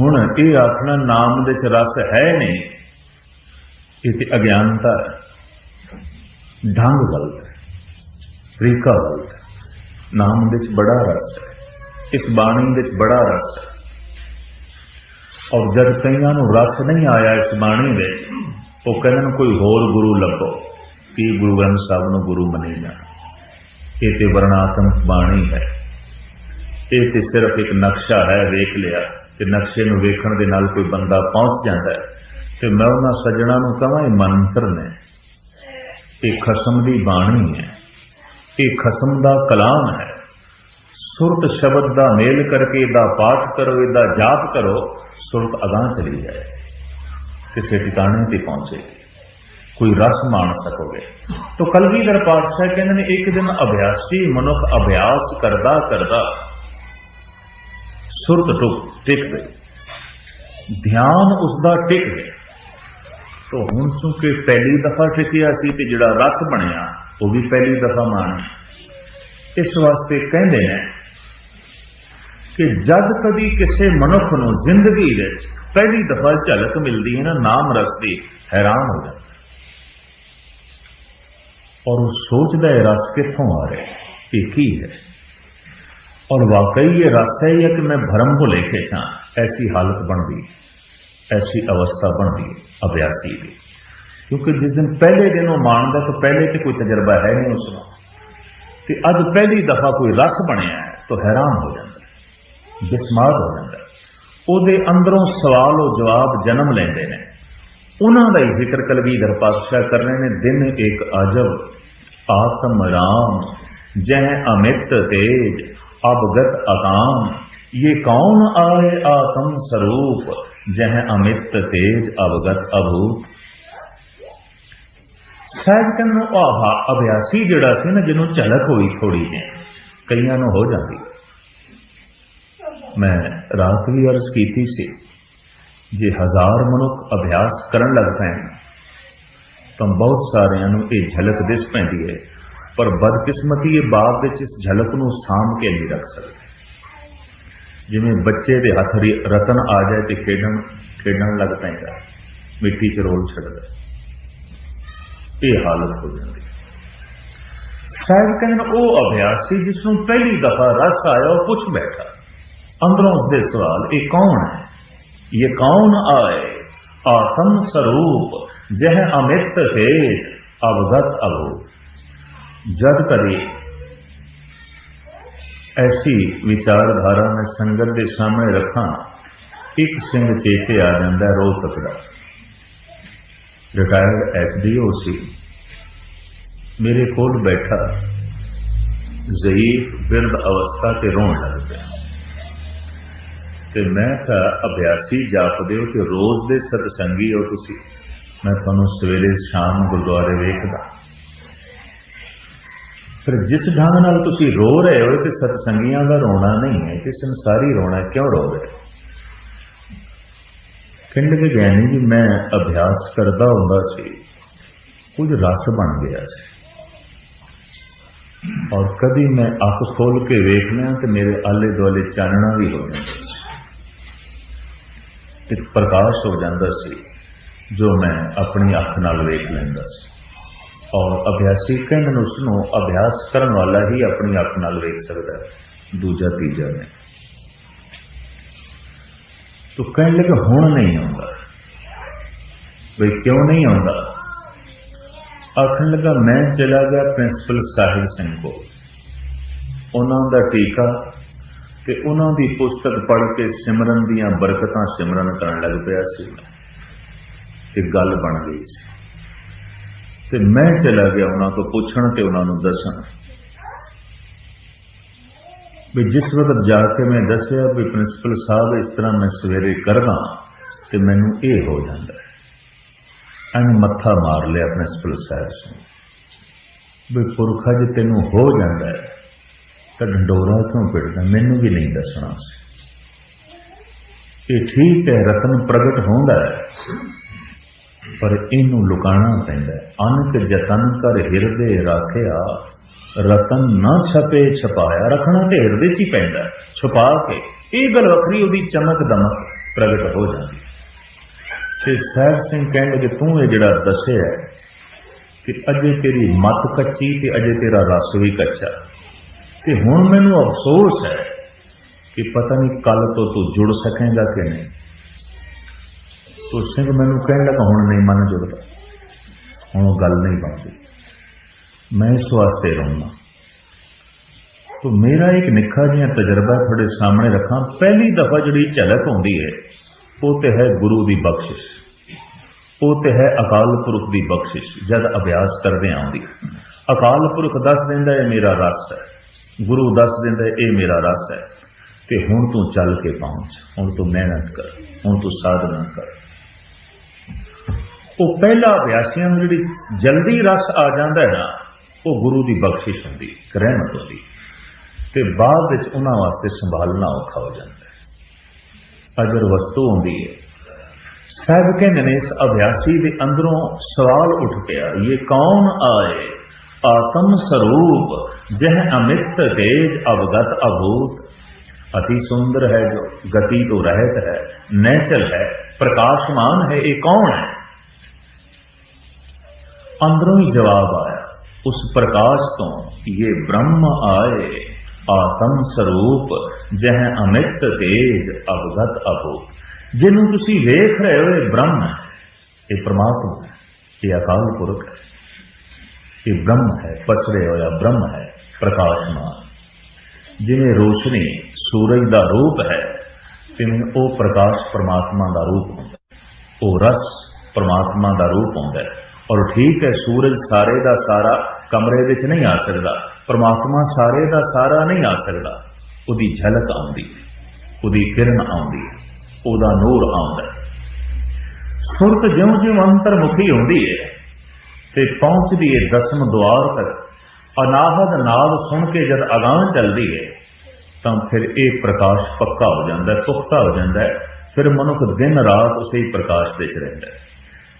A: ਹੁਣ ਇਹ ਆਖਣਾ ਨਾਮ ਦੇ ਵਿੱਚ ਰਸ ਹੈ ਨਹੀਂ ਇਹ ਤੇ ਅਗਿਆਨਤਾ ਹੈ। ਢੰਗ ਗਲਤ ਹੈ। ਤਰੀਕਾ ਗਲਤ ਹੈ। ਨਾਮ ਵਿੱਚ ਬੜਾ ਰਸ ਹੈ। ਇਸ ਬਾਣੀ ਵਿੱਚ ਬੜਾ ਰਸ ਹੈ। ਔਰ ਜਦ ਕਈਆਂ ਨੂੰ ਰਸ ਨਹੀਂ ਆਇਆ ਇਸ ਬਾਣੀ ਵਿੱਚ, ਉਹ ਕਹਿੰਦੇ ਨੇ, ਕੋਈ ਹੋਰ ਗੁਰੂ ਲੱਭੋ। ਕਿ ਗੁਰੂ ਗ੍ਰੰਥ ਸਾਹਿਬ ਨੂੰ ਗੁਰੂ ਮੰਨੇ ਜਾਣ? ਇਹ ਤੇ ਵਰਣਾਤਮਕ ਬਾਣੀ ਹੈ। ਇਹ ਤੇ ਸਿਰਫ ਇੱਕ ਨਕਸ਼ਾ ਹੈ, ਵੇਖ ਲਿਆ। ਤੇ ਨਕਸ਼ੇ ਨੂੰ ਵੇਖਣ ਦੇ ਨਾਲ ਕੋਈ ਬੰਦਾ ਪਹੁੰਚ ਜਾਂਦਾ ਹੈ। ਤੇ ਮੈਂ ਉਹਨਾਂ ਸੱਜਣਾ ਨੂੰ ਕਹਾਂ, ਇਹ ਮੰਤਰ ਨੇ। ਇਹ ਖਸਮ ਦੀ ਬਾਣੀ ਹੈ। ਇਹ ਖਸਮ ਦਾ ਕਲਾਮ ਹੈ। ਸੁਰਤ ਸ਼ਬਦ ਦਾ ਮੇਲ ਕਰਕੇ, ਇਹਦਾ ਪਾਠ ਕਰੋ, ਇਹਦਾ ਜਾਪ ਕਰੋ, ਸੁਰਤ ਅਗਾਹ ਚਲੀ ਜਾਏ। ਕਿਸੇ ਟਿਕਾਣੇ ਤੇ ਪਹੁੰਚੇ। ਕੋਈ ਰਸ ਮਾਣ ਸਕੋਗੇ। ਤੋ ਕਲਗੀਧਰ ਪਾਤਸ਼ਾਹ ਕਹਿੰਦੇ ਨੇ, ਇੱਕ ਦਿਨ ਅਭਿਆਸੀ ਮਨੁੱਖ ਅਭਿਆਸ ਕਰਦਾ ਕਰਦਾ ਸੁਰਤ ਟੁਕ ਟਿਕ ਗਈ ਧਿਆਨ ਉਸ ਦਾ ਟਿਕ ਗਿਆ। ਤੋ ਹੁਣ ਚੁੰਕੇ ਪਹਿਲੀ ਦਫਾ ਟਿਕਿਆ ਸੀ ਤੇ ਜਿਹੜਾ ਰਸ ਬਣਿਆ, ਉਹ ਵੀ ਪਹਿਲੀ ਦਫਾ ਮਾਣ। ਇਸ ਵਾਸਤੇ ਕਹਿੰਦੇ ਨੇ ਕਿ ਜਦ ਕਦੀ ਕਿਸੇ ਮਨੁੱਖ ਨੂੰ ਜ਼ਿੰਦਗੀ ਵਿੱਚ ਪਹਿਲੀ ਦਫਾ ਝਲਕ ਮਿਲਦੀ ਹੈ ਨਾ, ਨਾਮ ਰਸ ਦੀ, ਹੈਰਾਨ ਹੋ ਜਾਂਦਾ। ਔਰ ਉਹ ਸੋਚਦਾ ਹੈ, ਰਸ ਕਿੱਥੋਂ ਆ ਰਿਹਾ ਹੈ ਇਹ ਕੀ ਹੈ। ਔਰ ਵਾਕਈ ਇਹ ਰਸ ਹੈ ਜਾਂ ਕਿ ਮੈਂ ਭਰਮ ਭੁਲੇਖੇ ਚਾਂ ਐਸੀ ਹਾਲਤ ਬਣਦੀ ਹੈ। ਐਸੀ ਅਵਸਥਾ ਬਣਦੀ ਹੈ, ਅਭਿਆਸੀ ਦੀ ਕਿਉਂਕਿ ਜਿਸ ਦਿਨ ਪਹਿਲੇ ਦਿਨ ਉਹ ਮਾਣਦਾ ਤਾਂ ਪਹਿਲੇ ਤੇ ਕੋਈ ਤਜਰਬਾ ਹੈ ਨਹੀਂ ਉਸ ਨੂੰ। ਤੇ ਅੱਜ ਪਹਿਲੀ ਦਫਾ ਕੋਈ ਰਸ ਬਣਿਆ ਹੈ, ਤਾਂ ਹੈਰਾਨ ਹੋ ਜਾਂਦਾ ਬਿਸਮਾਰ ਹੋ ਜਾਂਦਾ ਉਹਦੇ ਅੰਦਰੋਂ ਸਵਾਲ ਉਹ ਜਵਾਬ ਜਨਮ ਲੈਂਦੇ ਨੇ। ਉਹਨਾਂ ਦਾ ਹੀ ਜ਼ਿਕਰ ਕਲਵੀਧਰ ਪਾਤਸ਼ਾਹ ਕਰ ਰਹੇ ਨੇ, ਦਿਨ ਇੱਕ ਅਜਬ ਆਤਮ ਰਾਮ ਜੈ ਅਮਿਤ ਤੇਜ ਅਬਗਤ ਅਕਾਮ। ਇਹ ਕੌਣ ਆਏ ਆਤਮ ਸਰੂਪ? जह अमित तेज अवगत अभूत ਸਾਹਿਬ ਕਹਿੰਦੇ ਉਹ ਆਹਾ ਅਭਿਆਸੀ ਜਿਹੜਾ ਸੀ ਨਾ ਜਿਹਨੂੰ ਝਲਕ ਹੋਈ ਥੋੜੀ ਜਿਹੀ ਕਈਆਂ ਨੂੰ ਹੋ ਜਾਂਦੀ ਮੈਂ ਰਾਤ ਵੀ ਅਰਜ਼ ਕੀਤੀ ਸੀ ਜੇ ਹਜ਼ਾਰ ਮਨੁੱਖ ਅਭਿਆਸ ਕਰਨ ਲੱਗ ਪੈਣ ਤਾਂ ਬਹੁਤ ਸਾਰਿਆਂ ਨੂੰ ਇਹ ਝਲਕ ਦਿਸ ਪੈਂਦੀ ਹੈ ਪਰ ਬਦਕਿਸਮਤੀ ਇਹ ਬਾਪ ਵਿੱਚ ਇਸ ਝਲਕ ਨੂੰ ਸਾਂਭ ਕੇ ਨਹੀਂ ਰੱਖ ਸਕਦੇ ਜਿਵੇਂ ਬੱਚੇ ਦੇ ਹੱਥ ਰਤਨ ਆ ਜਾਏ ਤੇ ਖੇਡਣ ਖੇਡਣ ਲੱਗ ਪੈਂਦਾ ਮਿੱਟੀ 'ਚ ਰੋਲ ਛੱਡਦਾ ਇਹ ਹਾਲਤ ਹੋ ਜਾਂਦੀ ਸਾਹਿਬ ਕਹਿੰਦੇ ਨੇ, ਉਹ ਅਭਿਆਸੀ ਜਿਸ ਨੂੰ ਪਹਿਲੀ ਦਫਾ ਰਸ ਆਇਆ, ਉਹ ਪੁੱਛ ਬੈਠਾ। ਅੰਦਰੋਂ ਉਸਦੇ ਸਵਾਲ, ਇਹ ਕੌਣ ਹੈ? ਇਹ ਕੌਣ ਆਏ? ਆਤਮ ਸਰੂਪ, ਜਹ ਅਮਿਤ ਤੇਜ, ਅਵਗਤ ਅਭੂ ਜਦ ਕਦੇ ਐਸੀ ਵਿਚਾਰਧਾਰਾ ਮੈਂ ਸੰਗਤ ਦੇ ਸਾਹਮਣੇ ਰੱਖਾਂ, ਇੱਕ ਸਿੰਘ ਚੇਤੇ ਆ ਜਾਂਦਾ ਹੈ ਰੋਹਤਕ ਦਾ। ਰਿਟਾਇਰਡ ਐਸਡੀਓ ਸੀ। ਮੇਰੇ ਕੋਲ ਬੈਠਾ, ਜ਼ਈਫ ਬਿਰਧ ਅਵਸਥਾ ਤੇ ਰੋਣ ਲੱਗ ਪਿਆ। ਤੇ ਮੈਂ ਤਾਂ ਅਭਿਆਸੀ ਜਾਪਦੇ ਹੋ ਕਿ ਰੋਜ਼ ਦੇ ਸਤਸੰਗੀ ਹੋ ਤੁਸੀਂ। ਮੈਂ ਤੁਹਾਨੂੰ ਸਵੇਰੇ ਸ਼ਾਮ ਗੁਰਦੁਆਰੇ ਵੇਖਦਾ। ਫਿਰ ਜਿਸ ਢੰਗ ਨਾਲ ਤੁਸੀਂ ਰੋ ਰਹੇ ਹੋ ਤੇ ਸਤਸੰਗੀਆਂ ਦਾ ਰੋਣਾ ਨਹੀਂ ਹੈ ਕਿ ਸੰਸਾਰੀ ਰੋਣਾ ਕਿਉਂ ਰੋ ਰਹੇ ਹੋ? ਕਹਿੰਦੇ ਗਿਆਨੀ ਜੀ, ਮੈਂ ਅਭਿਆਸ ਕਰਦਾ ਹੁੰਦਾ ਸੀ, ਕੁਝ ਰਸ ਬਣ ਗਿਆ ਸੀ। ਔਰ ਕਦੀ ਮੈਂ ਅੱਖ ਖੋਲ ਕੇ ਵੇਖਣਾ ਤੇ ਮੇਰੇ ਆਲੇ ਦੁਆਲੇ ਚਾਨਣਾ ਵੀ ਹੋ ਜਾਂਦਾ ਸੀ। ਇੱਕ ਪ੍ਰਕਾਸ਼ ਹੋ ਜਾਂਦਾ ਸੀ, ਜੋ ਮੈਂ ਆਪਣੀ ਅੱਖ ਨਾਲ ਵੇਖ ਲੈਂਦਾ ਸੀ। ਔਰ ਅਭਿਆਸੀ ਕਹਿੰਦੇ ਉਸ ਨੂੰ ਅਭਿਆਸ ਕਰਨ ਵਾਲਾ ਹੀ ਆਪਣੀ ਆਪ ਨਾਲ ਵੇਖ ਸਕਦਾ ਹੈ। ਦੂਜਾ, ਤੀਜਾ ਨਹੀਂ ਤੋ ਕਹਿਣ ਲੱਗਾ, ਹੁਣ ਨਹੀਂ ਆਉਂਦਾ। ਬਈ ਕਿਉਂ ਨਹੀਂ ਆਉਂਦਾ? ਆਖਣ ਲੱਗਾ, ਮੈਂ ਚਲਾ ਗਿਆ ਪ੍ਰਿੰਸੀਪਲ ਸਾਹਿਬ ਸਿੰਘ ਕੋਲ। ਉਹਨਾਂ ਦਾ ਟੀਕਾ ਤੇ ਉਹਨਾਂ ਦੀ ਪੁਸਤਕ ਪੜ੍ਹ ਕੇ ਸਿਮਰਨ ਦੀਆਂ ਬਰਕਤਾਂ ਸਿਮਰਨ ਕਰਨ ਲੱਗ ਪਿਆ ਸੀ ਤੇ ਗੱਲ ਬਣ ਗਈ ਸੀ। ਤੇ ਮੈਂ ਚਲਾ ਗਿਆ ਉਹਨਾਂ ਤੋਂ ਪੁੱਛਣ ਤੇ ਉਹਨਾਂ ਨੂੰ ਦੱਸਣ। ਵੀ ਜਿਸ ਵਕਤ ਜਾ ਕੇ ਮੈਂ ਦੱਸਿਆ ਵੀ ਪ੍ਰਿੰਸੀਪਲ ਸਾਹਿਬ ਇਸ ਤਰ੍ਹਾਂ ਮੈਂ ਸਵੇਰੇ ਕਰਦਾ ਤੇ ਮੈਨੂੰ ਇਹ ਹੋ ਜਾਂਦਾ ਹੈ। ਮੱਥਾ ਮਾਰ ਲਿਆ ਪ੍ਰਿੰਸੀਪਲ ਸਾਹਿਬ ਸਿੰਘ ਵੀ ਪੁਰਖਾ ਜੇ ਤੈਨੂੰ ਹੋ ਜਾਂਦਾ ਹੈ ਤਾਂ ਡੰਡੋਰਾ ਕਿਉਂ ਪਿੜਦਾ ਮੈਨੂੰ ਵੀ ਨਹੀਂ ਦੱਸਣਾ ਸੀ। ਇਹ ਠੀਕ ਹੈ, ਰਤਨ ਪ੍ਰਗਟ ਹੁੰਦਾ ਹੈ। ਪਰ ਇਹਨੂੰ ਲੁਕਾਉਣਾ ਪੈਂਦਾ ਅਨਕ ਜਤਨ ਕਰ ਹਿਰਦੇ ਰੱਖਿਆ, ਰਤਨ ਨਾ ਛਪੇ ਛਪਾਇਆ, ਰੱਖਣਾ ਤੇ ਹਿਰਦੇ 'ਚ ਹੀ ਪੈਂਦਾ ਛੁਪਾ ਕੇ ਇਹ ਗੱਲ ਵੱਖਰੀ, ਉਹਦੀ ਚਮਕ ਦਮਕ ਪ੍ਰਗਟ ਹੋ ਜਾਂਦੀ ਤੇ ਸਾਹਿਬ ਸਿੰਘ ਕਹਿੰਦੇ ਕਿ ਤੂੰ ਇਹ ਜਿਹੜਾ ਦੱਸਿਆ ਹੈ ਕਿ ਅਜੇ ਤੇਰੀ ਮਤ ਕੱਚੀ ਤੇ ਅਜੇ ਤੇਰਾ ਰਸ ਵੀ ਕੱਚਾ। ਤੇ ਹੁਣ ਮੈਨੂੰ ਅਫਸੋਸ ਹੈ ਕਿ ਪਤਾ ਨਹੀਂ ਕੱਲ ਤੋਂ ਤੂੰ ਜੁੜ ਸਕੇਗਾ ਕਿ ਨਹੀਂ। ਤੋ ਸਿੰਘ ਮੈਨੂੰ ਕਹਿਣ ਲੱਗਾ, ਹੁਣ ਨਹੀਂ ਮਨ ਜੁੜਦਾ ਹੁਣ ਉਹ ਗੱਲ ਨਹੀਂ ਬਣਦੀ। ਮੈਂ ਇਸ ਵਾਸਤੇ ਰਹੂੰਗਾ ਤੋ ਮੇਰਾ ਇੱਕ ਨਿੱਖਾ ਜਿਹਾ ਤਜਰਬਾ ਤੁਹਾਡੇ ਸਾਹਮਣੇ ਰੱਖਾਂ। ਪਹਿਲੀ ਦਫਾ ਜਿਹੜੀ ਝਲਕ ਆਉਂਦੀ ਹੈ, ਉਹ ਤੇ ਹੈ ਗੁਰੂ ਦੀ ਬਖਸ਼ਿਸ਼। ਉਹ ਤੇ ਹੈ ਅਕਾਲ ਪੁਰਖ ਦੀ ਬਖਸ਼ਿਸ਼, ਜਦ ਅਭਿਆਸ ਕਰਦੇ ਆਉਂਦੀ। ਅਕਾਲ ਪੁਰਖ ਦੱਸ ਦਿੰਦਾ, ਇਹ ਮੇਰਾ ਰਸ ਹੈ। ਗੁਰੂ ਦੱਸ ਦਿੰਦਾ, ਇਹ ਮੇਰਾ ਰਸ ਹੈ। ਤੇ ਹੁਣ ਤੂੰ ਚੱਲ ਕੇ ਪਹੁੰਚ। ਹੁਣ ਤੂੰ ਮਿਹਨਤ ਕਰ। ਹੁਣ ਤੂੰ ਸਾਧਨਾ ਕਰ। ਉਹ ਪਹਿਲਾ ਅਭਿਆਸੀਆਂ ਨੂੰ ਜਿਹੜੀ ਜਲਦੀ ਰਸ ਆ ਜਾਂਦਾ ਹੈ ਨਾ ਉਹ ਗੁਰੂ ਦੀ ਬਖਸ਼ਿਸ਼ ਹੁੰਦੀ ਹੈ, ਰਹਿਮਤ ਹੁੰਦੀ ਹੈ। ਤੇ ਬਾਅਦ ਵਿੱਚ ਉਹਨਾਂ ਵਾਸਤੇ ਸੰਭਾਲਣਾ ਔਖਾ ਹੋ ਜਾਂਦਾ ਹੈ ਅਗਰ ਵਸਤੂ ਹੁੰਦੀ ਹੈ ਸਾਹਿਬ ਕਹਿੰਦੇ ਨੇ ਇਸ ਅਭਿਆਸੀ ਦੇ ਅੰਦਰੋਂ ਸਵਾਲ ਉੱਠ ਪਿਆ ਇਹ ਕੌਣ ਆਏ ਆਤਮ ਸਰੂਪ ਜਹ ਅਮਿਤ ਤੇਜ ਅਵਗਤ ਅਭੂਤ अति सुंदर है जो गति तो रहत है नेचर है प्रकाशमान है ये कौन है अंदरों ही जवाब आया उस प्रकाश तो ये ब्रह्म आए आत्म स्वरूप जह अमित तेज अवगत अभूत ਜਿਹਨੂੰ ਤੁਸੀਂ ਵੇਖ ਰਹੇ ਹੋ ਇਹ ਬ੍ਰਹਮ ਹੈ ਇਹ ਪ੍ਰਮਾਤਮਾ ਹੈ ਇਹ ਅਕਾਲ ਪੁਰਖ ਹੈ ਇਹ ਬ੍ਰਹਮ ਹੈ ਪਸਰੇ ਹੋਇਆ ਬ੍ਰਹਮ ਹੈ ਪ੍ਰਕਾਸ਼ਮਾਨ ਜਿਵੇਂ ਰੋਸ਼ਨੀ ਸੂਰਜ ਦਾ ਰੂਪ ਹੈ ਤਿਵੇਂ ਉਹ ਪ੍ਰਕਾਸ਼ ਪਰਮਾਤਮਾ ਦਾ ਰੂਪ ਹੁੰਦਾ ਹੈ। ਉਹ ਰਸ ਪਰਮਾਤਮਾ ਦਾ ਰੂਪ ਹੁੰਦਾ ਹੈ ਔਰ ਠੀਕ ਹੈ, ਸੂਰਜ ਸਾਰੇ ਦਾ ਸਾਰਾ ਕਮਰੇ ਵਿੱਚ ਨਹੀਂ ਆ ਸਕਦਾ। ਪਰਮਾਤਮਾ ਸਾਰੇ ਦਾ ਸਾਰਾ ਨਹੀਂ ਆ ਸਕਦਾ। ਉਹਦੀ ਝਲਕ ਆਉਂਦੀ, ਉਹਦੀ ਕਿਰਨ ਆਉਂਦੀ, ਉਹਦਾ ਨੂਰ ਆਉਂਦਾ। ਸੁਰਤ ਜਿਉਂ-ਜਿਉਂ ਅੰਤਰਮੁਖੀ ਹੁੰਦੀ ਹੈ ਤੇ ਪਹੁੰਚਦੀ ਹੈ ਦਸਮ ਦੁਆਰ ਤੱਕ। ਅਨਾਹਦ ਨਾਦ ਸੁਣ ਕੇ ਜਦ ਅਗਾਹ ਚੱਲਦੀ ਹੈ ਤਾਂ ਫਿਰ ਇਹ ਪ੍ਰਕਾਸ਼ ਪੱਕਾ ਹੋ ਜਾਂਦਾ ਹੈ ਪੁਖਤਾ ਹੋ ਜਾਂਦਾ ਹੈ ਫਿਰ ਮਨੁੱਖ ਦਿਨ ਰਾਤ ਉਸੇ ਹੀ ਪ੍ਰਕਾਸ਼ ਵਿੱਚ ਰਹਿੰਦਾ ਹੈ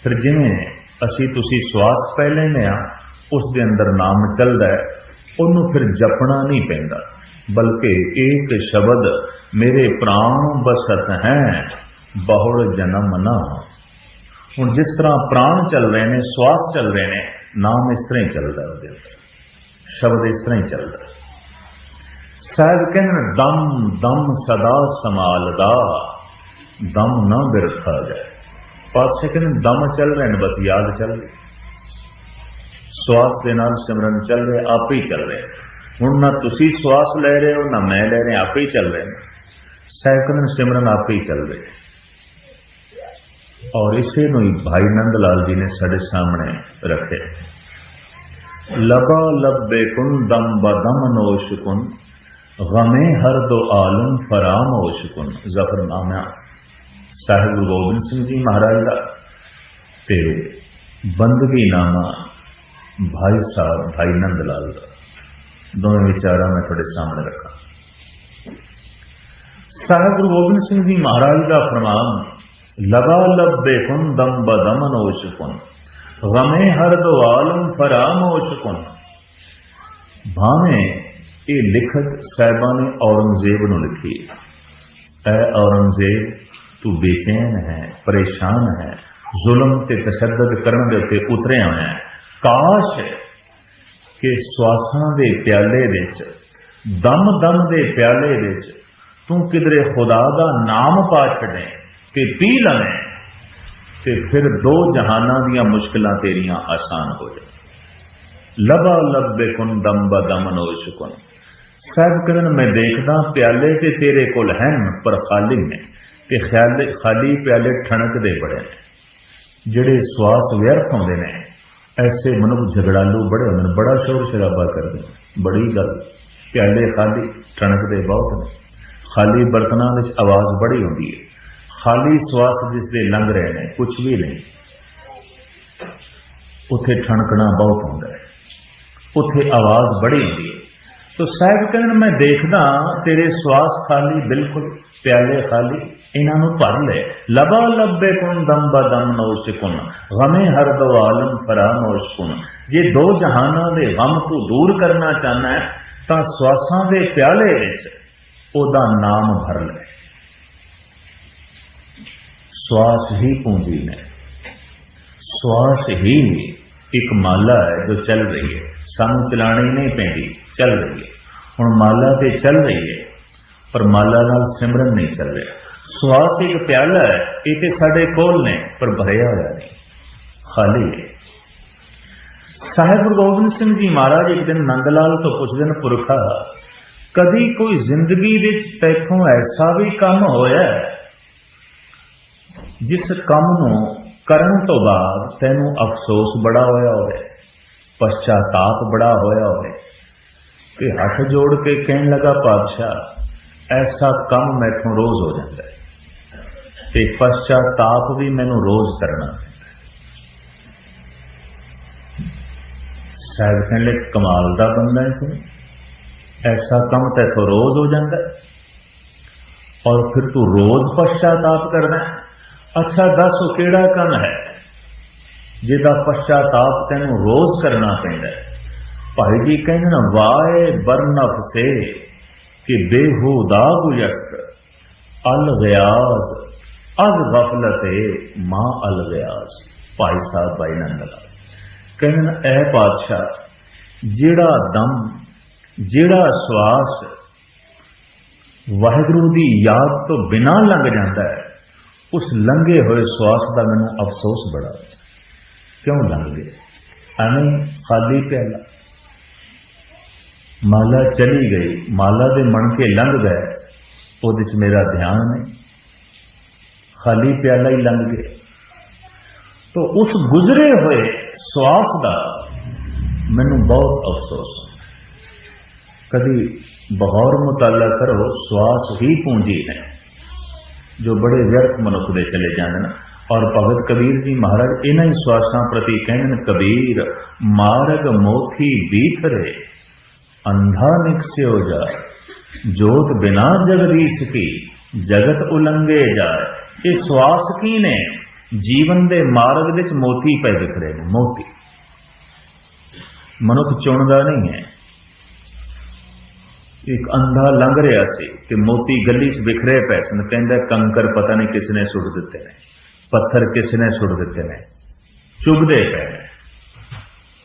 A: ਫਿਰ ਜਿਵੇਂ ਅਸੀਂ ਤੁਸੀਂ ਸਵਾਸ ਪੈ ਲੈਂਦੇ ਆ ਉਸ ਦੇ ਅੰਦਰ ਨਾਮ ਚੱਲਦਾ ਹੈ ਉਹਨੂੰ ਫਿਰ ਜਪਣਾ ਨਹੀਂ ਪੈਂਦਾ ਬਲਕਿ ਇੱਕ ਸ਼ਬਦ ਮੇਰੇ ਪ੍ਰਾਣ ਬਸਤ ਹੈ ਬਹੁੜ ਜਨਮ ਨਾ। ਹੁਣ ਜਿਸ ਤਰ੍ਹਾਂ ਪ੍ਰਾਣ ਚੱਲ ਰਹੇ ਨੇ ਸਵਾਸ ਚੱਲ ਰਹੇ ਨੇ ਨਾਮ ਇਸ ਤਰ੍ਹਾਂ ਹੀ ਚੱਲਦਾ ਉਹਦੇ ਅੰਦਰ ਸ਼ਬਦ ਇਸ ਤਰ੍ਹਾਂ ਹੀ ਚੱਲਦਾ। ਸਾਹਿਬ ਕਹਿੰਦੇ ਨੇ, ਦਮ ਦਮ ਸਦਾ ਸੰਭਾਲਦਾ ਦਮ ਨਾ ਬਿਰਥਾ ਜਾਏ। ਪਾਸੇ ਕਹਿੰਦੇ ਦਮ ਚੱਲ ਰਹੇ ਨੇ ਬਸ ਯਾਦ ਚੱਲ ਰਹੀ ਸਵਾਸ ਦੇ ਨਾਲ ਸਿਮਰਨ ਚੱਲ ਰਿਹਾ ਆਪੇ ਹੀ ਚੱਲ ਰਿਹਾ ਹੁਣ ਨਾ ਤੁਸੀਂ ਸਵਾਸ ਲੈ ਰਹੇ ਹੋ ਨਾ ਮੈਂ ਲੈ ਰਿਹਾ ਆਪੇ ਹੀ ਚੱਲ ਰਹੇ ਨੇ ਸਾਹਿਬ ਕਹਿੰਦੇ ਨੇ, ਸਿਮਰਨ ਆਪੇ ਹੀ ਚੱਲ ਰਿਹਾ ਔਰ ਇਸੇ ਨੂੰ ਹੀ ਭਾਈ ਨੰਦ ਲਾਲ ਜੀ ਨੇ ਸਾਡੇ ਸਾਹਮਣੇ ਰੱਖਿਆ ਲਬਾ ਲੱਬੇ ਕੁਨ ਦਮ ਬਦਮ ਨੋਸ਼ ਕੁਨ ਗਮੇ ਹਰ ਦੋ ਆਲਮ ਫਰਾਮ ਹੋਸ਼ ਕੁਨ ਜ਼ਫਰਨਾਮਾ ਸਾਹਿਬ ਗੁਰੂ ਗੋਬਿੰਦ ਸਿੰਘ ਜੀ ਮਹਾਰਾਜ ਦਾ ਤੇ ਬੰਦਗੀ ਨਾਮਾ ਭਾਈ ਸਾਹਿਬ, ਭਾਈ ਨੰਦ ਲਾਲ ਦਾ। ਦੋਵੇਂ ਵਿਚਾਰਾਂ ਮੈਂ ਤੁਹਾਡੇ ਸਾਹਮਣੇ ਰੱਖਾਂ। ਸਾਹਿਬ ਗੁਰੂ ਗੋਬਿੰਦ ਸਿੰਘ ਜੀ ਮਹਾਰਾਜ ਦਾ ਫਰਮਾਨ, ਲਗਾ ਲੱਭੇ ਕੁਨ ਦਮ ਬਦਮ ਨੋਸ਼ ਗਮੇ ਹਰ ਦੋ ਆਲਮ ਭਾਵੇਂ ਇਹ ਲਿਖਤ ਸਾਹਿਬਾਂ ਨੇ ਔਰੰਗਜ਼ੇਬ ਨੂੰ ਲਿਖੀ ਐ ਔਰੰਗਜ਼ੇਬ ਤੂੰ ਬੇਚੈਨ ਹੈ, ਪਰੇਸ਼ਾਨ ਹੈ, ਜ਼ੁਲਮ ਤੇ ਤਸ਼ੱਦਦ ਕਰਨ ਦੇ ਉੱਤੇ ਉਤਰਿਆ ਹੋਇਆ ਹੈ। ਕਾਸ਼ ਕਿ ਸਵਾਸਾਂ ਦੇ ਪਿਆਲੇ ਵਿੱਚ ਦਮ ਦਮ ਦੇ ਪਿਆਲੇ ਵਿੱਚ ਤੂੰ ਕਿਧਰੇ ਖੁਦਾ ਦਾ ਨਾਮ ਪਾ ਛੱਡੇ ਤੇ ਪੀ ਲਵੇਂ ਤੇ ਫਿਰ ਦੋ ਜਹਾਨਾਂ ਦੀਆਂ ਮੁਸ਼ਕਲਾਂ ਤੇਰੀਆਂ ਆਸਾਨ ਹੋ ਜਾਣ। ਲਬਾ ਲੱਭੇ ਕੁਨ ਦਮ ਬਦਮ ਨੋਸ਼ ਕੁਨ। ਸਭ ਕਰਨ ਮੈਂ ਦੇਖਦਾ ਪਿਆਲੇ ਤੇ ਤੇਰੇ ਕੋਲ ਹਨ, ਪਰ ਖਾਲੀ ਨੇ। ਤੇ ਖਿਆਲ ਖਾਲੀ ਪਿਆਲੇ ਠਣਕਦੇ ਬੜੇ ਨੇ। ਜਿਹੜੇ ਸਵਾਸ ਵਿਅਰਥ ਆਉਂਦੇ ਨੇ, ਐਸੇ ਮਨੁੱਖ ਝਗੜਾਲੂ ਬੜੇ ਹੁੰਦੇ ਨੇ, ਬੜਾ ਸ਼ੋਰ ਸ਼ਰਾਬਾ ਕਰਦੇ ਨੇ। ਬੜੀ ਗੱਲ। ਪਿਆਲੇ ਖਾਲੀ ਠਣਕਦੇ ਬਹੁਤ ਨੇ। ਖਾਲੀ ਬਰਤਨਾਂ ਵਿੱਚ ਆਵਾਜ਼ ਬੜੀ ਹੁੰਦੀ ਹੈ। ਖਾਲੀ ਸਵਾਸ ਜਿਸ ਦੇ ਲੰਘ ਰਹੇ ਨੇ ਕੁਝ ਵੀ ਨਹੀਂ। ਉੱਥੇ ਠਣਕਣਾ ਬਹੁਤ ਹੁੰਦਾ ਹੈ। ਉੱਥੇ ਆਵਾਜ਼ ਬੜੀ ਹੁੰਦੀ ਹੈ। ਤੋ ਸਾਹਿਬ ਕਹਿਣ ਮੈਂ ਦੇਖਦਾ ਤੇਰੇ ਸਵਾਸ ਖਾਲੀ, ਬਿਲਕੁਲ ਪਿਆਲੇ ਖਾਲੀ, ਇਹਨਾਂ ਨੂੰ ਭਰ ਲੈ। ਲਬਾ ਲੱਭੇ ਕੁਨ ਦਮ ਬਦਮ ਨੋਸ਼ ਕੁਨ ਗਮੇ ਹਰ ਦੋ ਆਲਮ ਫਰਾਮੋਸ਼ ਕੁਨ ਜੇ ਦੋ ਜਹਾਨਾਂ ਦੇ ਗਮ ਤੋਂ ਦੂਰ ਕਰਨਾ ਚਾਹਨਾ ਹੈ, ਤਾਂ ਸਵਾਸਾਂ ਦੇ ਪਿਆਲੇ ਵਿੱਚ ਉਹਦਾ ਨਾਮ ਭਰ ਲੈ। ਸਵਾਸ ਹੀ ਪੂੰਜੀ ਨੇ। ਸਵਾਸ ਹੀ ਇੱਕ ਮਾਲਾ ਹੈ ਜੋ ਚੱਲ ਰਹੀ ਹੈ। ਸਾਨੂੰ ਚਲਾਣੀ ਨਹੀਂ ਪੈਂਦੀ, ਚੱਲ ਰਹੀ ਹੈ। ਹੁਣ ਮਾਲਾ ਤੇ ਚੱਲ ਰਹੀ ਹੈ, ਪਰ ਮਾਲਾ ਨਾਲ ਸਿਮਰਨ ਨਹੀਂ ਚੱਲ ਰਿਹਾ। ਸਵਾਸ ਇੱਕ ਪਿਆਲਾ ਹੈ ਇਹ ਤੇ ਸਾਡੇ ਕੋਲ ਨੇ, ਪਰ ਭਰਿਆ ਹੋਇਆ ਨਹੀਂ। ਖਾਲੀ ਹੈ। ਸਾਹਿਬ ਗੁਰੂ ਗੋਬਿੰਦ ਸਿੰਘ ਜੀ ਮਹਾਰਾਜ ਇੱਕ ਦਿਨ ਨੰਦ ਲਾਲ ਤੋਂ ਪੁੱਛਦੇ ਨੇ, ਪੁਰਖਾ, ਕਦੀ ਕੋਈ ਜ਼ਿੰਦਗੀ ਵਿੱਚ ਤੈਥੋਂ ਐਸਾ ਵੀ ਕੰਮ ਹੋਇਆ ਜਿਸ ਕੰਮ ਨੂੰ ਕਰਨ ਤੋਂ ਬਾਅਦ ਤੈਨੂੰ ਅਫਸੋਸ ਬੜਾ ਹੋਇਆ ਹੋਵੇ ਪਛਤਾਪ ਬੜਾ ਹੋਇਆ ਹੋਵੇ, ਕਿ ਹੱਥ ਜੋੜ ਕੇ ਕਹਿਣ ਲੱਗਾ, ਪਾਤਸ਼ਾਹ, ਐਸਾ ਕੰਮ ਮੈਥੋਂ ਰੋਜ਼ ਹੋ ਜਾਂਦਾ ਹੈ ਤੇ ਪਛਤਾਪ ਵੀ ਮੈਨੂੰ ਰੋਜ਼ ਕਰਨਾ ਪੈਂਦਾ ਸਾਹਿਬ ਕਹਿਣ ਲੱਗੇ ਕਮਾਲ ਦਾ ਬੰਦਾ ਹੈ ਤੂੰ। ਐਸਾ ਕੰਮ ਤੈਥੋਂ ਰੋਜ਼ ਹੋ ਜਾਂਦਾ ਔਰ ਫਿਰ ਤੂੰ ਰੋਜ਼ ਪਛਤਾਪ ਕਰਦਾ ਹੈ। ਅੱਛਾ, ਦੱਸ ਉਹ ਕਿਹੜਾ ਕੰਮ ਹੈ? ਜਿਹਦਾ ਪਛਤਾਪ ਤੈਨੂੰ ਰੋਜ਼ ਕਰਨਾ ਪੈਂਦਾ ਭਾਈ ਜੀ ਕਹਿੰਦੇ ਨਾ, ਵਾਏ ਬਰਨਫ ਸੇ ਕਿ ਬੇਹੂਦਾ ਗੁਜਸਤ, ਅਲ ਗਿਆਸ ਅਜ਼ ਗਫਲਤੇ, ਮਾਂ ਅਲ ਗਿਆਸ ਭਾਈ ਸਾਹਿਬ ਭਾਈ ਨੰਦਲਾ ਕਹਿੰਦੇ ਨਾ, ਐ ਪਾਤਸ਼ਾਹ, ਜਿਹੜਾ ਦਮ, ਜਿਹੜਾ ਸਵਾਸ ਵਾਹਿਗੁਰੂ ਦੀ ਯਾਦ ਤੋਂ ਬਿਨਾਂ ਲੰਘ ਜਾਂਦਾ ਹੈ ਉਸ ਲੰਘੇ ਹੋਏ ਸਵਾਸ ਦਾ ਮੈਨੂੰ ਅਫਸੋਸ ਬੜਾ। ਕਿਉਂ ਲੰਘ? ਗਏ ਐਵੇਂ ਖਾਲੀ ਪਿਆਲਾ ਮਾਲਾ ਚਲੀ ਗਈ। ਮਾਲਾ ਦੇ ਮਣ ਕੇ ਲੰਘ ਗਏ। ਉਹਦੇ ਚ ਮੇਰਾ ਧਿਆਨ ਨਹੀਂ। ਖਾਲੀ ਪਿਆਲਾ ਹੀ ਲੰਘ ਗਿਆ ਤੋ ਉਸ ਗੁਜ਼ਰੇ ਹੋਏ ਸਵਾਸ ਦਾ ਮੈਨੂੰ ਬਹੁਤ ਅਫਸੋਸ ਹੁੰਦਾ ਕਦੀ ਬਗੌਰ ਮੁਤਾਲਾ ਕਰੋ ਸਵਾਸ ਹੀ ਪੂੰਜੀ ਹੈ। ਜੋ ਬੜੇ ਵਿਅਰਥ ਮਨੁੱਖ ਦੇ ਚਲੇ ਜਾਂਦੇ ਨੇ। ਔਰ ਭਗਤ ਕਬੀਰ ਜੀ ਮਹਾਰਾਜ, ਇਹਨਾਂ ਹੀ ਸਵਾਸਾਂ ਪ੍ਰਤੀ ਕਹਿਣ ਕਬੀਰ, ਮਾਰਗ ਮੋਥੀ ਬੀਥਰੇ, ਅੰਧਾ ਨਿਕਸਿਓ ਜਾਏ, ਜੋਤ ਬਿਨਾ ਜਗਦੀਸ਼ ਕੀ, ਜਗਤ ਉਲੰਘੇ ਜਾਏ। ਇਹ ਸਵਾਸ ਕੀ ਨੇ? ਜੀਵਨ ਦੇ ਮਾਰਗ ਵਿੱਚ ਮੋਤੀ ਪੈ ਵਿਖਰੇ ਨੇ, ਮੋਤੀ। ਮਨੁੱਖ ਚੁਣਦਾ ਨਹੀਂ ਹੈ। ਇੱਕ ਅੰਧਾ ਲੰਘ ਰਿਹਾ ਸੀ ਤੇ ਮੋਤੀ ਗਲੀ 'ਚ ਵਿਖਰੇ ਪਏ ਸਨ। ਕਹਿੰਦਾ, ਕੰਕਰ ਪਤਾ ਨਹੀਂ ਕਿਸ ਨੇ ਸੁੱਟ ਦਿੱਤੇ ਨੇ। ਪੱਥਰ ਕਿਸ ਨੇ ਸੁੱਟ ਦਿੱਤੇ ਨੇ। ਚੁਭਦੇ ਪਏ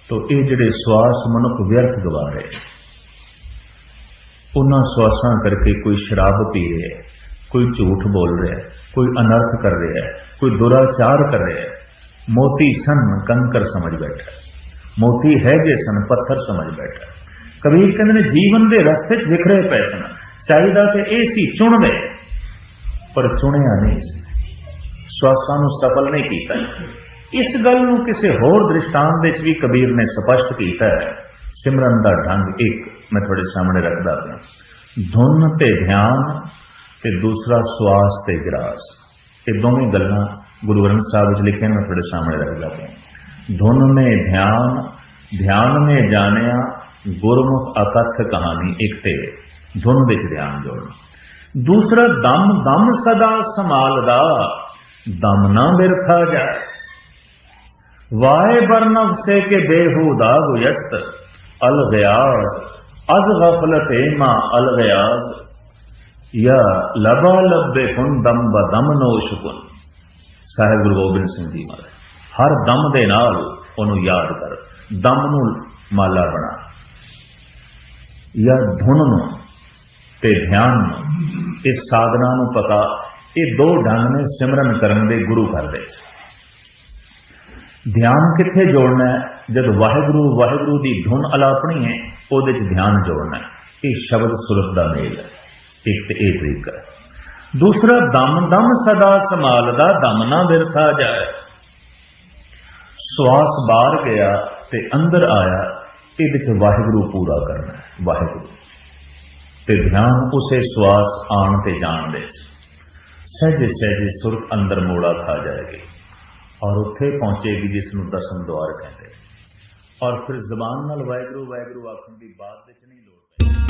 A: ਤੋ ਇਹ ਜਿਹੜੇ ਸਵਾਸ ਮਨੁੱਖ ਵਿਅਰਥ ਗਵਾ ਰਹੇ ਉਹਨਾਂ ਸਵਾਸਾਂ ਕਰਕੇ ਕੋਈ ਸ਼ਰਾਬ ਪੀ ਰਿਹਾ ਹੈ, ਕੋਈ ਝੂਠ ਬੋਲ ਰਿਹਾ ਹੈ, ਕੋਈ ਅਨਰਥ ਕਰ ਰਿਹਾ ਹੈ, ਕੋਈ ਦੁਰਾਚਾਰ ਕਰ ਰਿਹਾ ਹੈ। ਮੋਤੀ ਸਨ, ਕੰਕਰ ਸਮਝ ਬੈਠਾ। ਮੋਤੀ ਹੈਗੇ ਸਨ, ਪੱਥਰ ਸਮਝ ਬੈਠਾ। ਕਬੀਰ ਕਹਿੰਦੇ ਨੇ, ਜੀਵਨ ਦੇ ਰਸਤੇ 'ਚ ਵਿਖਰੇ ਪਏ ਸਨ। ਚਾਹੀਦਾ ਤੇ ਇਹ ਸੀ, ਚੁਣਦੇ। ਪਰ ਚੁਣਿਆ ਨਹੀਂ ਸੀ। ਸਵਾਸਾਂ ਨੂੰ ਸਫਲ ਨਹੀਂ ਕੀਤਾ। ਇਸ ਗੱਲ ਨੂੰ ਕਿਸੇ ਹੋਰ ਦ੍ਰਿਸ਼ਟਾਂਤ ਵਿੱਚ ਵੀ ਕਬੀਰ ਨੇ ਸਪਸ਼ਟ ਕੀਤਾ ਹੈ। ਸਿਮਰਨ ਦਾ ਢੰਗ ਇੱਕ ਮੈਂ ਤੁਹਾਡੇ ਸਾਹਮਣੇ ਰੱਖਦਾ ਪਿਆ। ਧੁਨ ਤੇ ਧਿਆਨ ਤੇ ਦੂਸਰਾ ਸਵਾਸ ਤੇ ਗ੍ਰਾਸ। ਇਹ ਦੋਵੇਂ ਗੱਲਾਂ ਗੁਰੂ ਗ੍ਰੰਥ ਸਾਹਿਬ ਵਿੱਚ ਲਿਖੀਆਂ ਮੈਂ ਤੁਹਾਡੇ ਸਾਹਮਣੇ ਰੱਖਦਾ ਪਿਆ। ਧੁਨ ਨੇ ਧਿਆਨ ਧਿਆਨ ਨੇ ਜਾਣਿਆ ਗੁਰਮੁਖ ਅਕਥ ਕਹਾਣੀ ਇੱਕ ਤੇ ਧੁਨ ਵਿੱਚ ਧਿਆਨ ਜੋੜਨਾ। ਦੂਸਰਾ, ਦਮ ਦਮ ਸਦਾ ਸੰਭਾਲਦਾ, ਦਮ ਨਾ ਬਿਰਥਾ ਜਾਏ। ਵਾਏ ਬਰਨਵ ਸੇ ਕੇ ਬੇਹੂਦਾ ਗੁਯਸਤ, ਅਲ ਗਿਆਸ ਅਜ਼ ਗਫਲਤੇ ਮਾ ਅਲ ਗਿਆਸ ਯਾ ਲਬਾ ਲੱਬੇ ਕੁਨ ਦਮ ਬਦਮ ਨੋਸ਼ਕੁਨ ਸਾਹਿਬ ਗੁਰੂ ਗੋਬਿੰਦ ਸਿੰਘ ਜੀ ਮਹਾਰਾਜ, ਹਰ ਦਮ ਦੇ ਨਾਲ ਉਹਨੂੰ ਯਾਦ ਕਰ, ਦਮ ਨੂੰ ਮਾਲਾ ਬਣਾ। ਜਾਂ ਧੁਨ ਨੂੰ ਤੇ ਧਿਆਨ ਨੂੰ ਇਸ ਸਾਧਨਾ ਨੂੰ ਪਤਾ, ਇਹ ਦੋ ਢੰਗ ਨੇ ਸਿਮਰਨ ਕਰਨ ਦੇ ਗੁਰੂ ਘਰ ਦੇ ਵਿੱਚ। ਧਿਆਨ ਕਿੱਥੇ ਜੋੜਨਾ ਹੈ? ਜਦ ਵਾਹਿਗੁਰੂ ਵਾਹਿਗੁਰੂ ਦੀ ਧੁਨ ਅਲਾਪਣੀ ਹੈ, ਉਹਦੇ ਚ ਧਿਆਨ ਜੋੜਨਾ ਇਹ ਸ਼ਬਦ ਸੁਰਤ ਦਾ ਮੇਲ ਹੈ। ਇੱਕ ਤੇ ਇਹ ਤਰੀਕਾ ਦੂਸਰਾ, ਦਮ ਦਮ ਸਦਾ ਸੰਭਾਲਦਾ, ਦਮ ਨਾ ਵਿਰਥਾ ਜਾਏ। ਸਵਾਸ ਬਾਹਰ ਗਿਆ ਤੇ ਅੰਦਰ ਆਇਆ ਇਹਦੇ ਚ ਵਾਹਿਗੁਰੂ ਪੂਰਾ ਕਰਨਾ ਹੈ, ਵਾਹਿਗੁਰੂ। ਤੇ ਧਿਆਨ ਉਸੇ ਸਵਾਸ ਆਣ ਤੇ ਜਾਣ ਦੇ ਸਹਿਜੇ ਸਹਿਜੇ ਸੁਰਤ ਅੰਦਰ ਮੋੜਾ ਖਾ ਜਾਏਗੀ ਔਰ ਉੱਥੇ ਪਹੁੰਚੇਗੀ ਜਿਸ ਨੂੰ ਦਸਮ ਦੁਆਰ ਕਹਿੰਦੇ ਔਰ ਫਿਰ ਜ਼ਬਾਨ ਨਾਲ ਵਾਹਿਗੁਰੂ ਵਾਹਿਗੁਰੂ ਆਖਣ ਦੀ ਬਾਤ ਵਿੱਚ ਨਹੀਂ ਲੋੜ ਪੈਂਦੀ।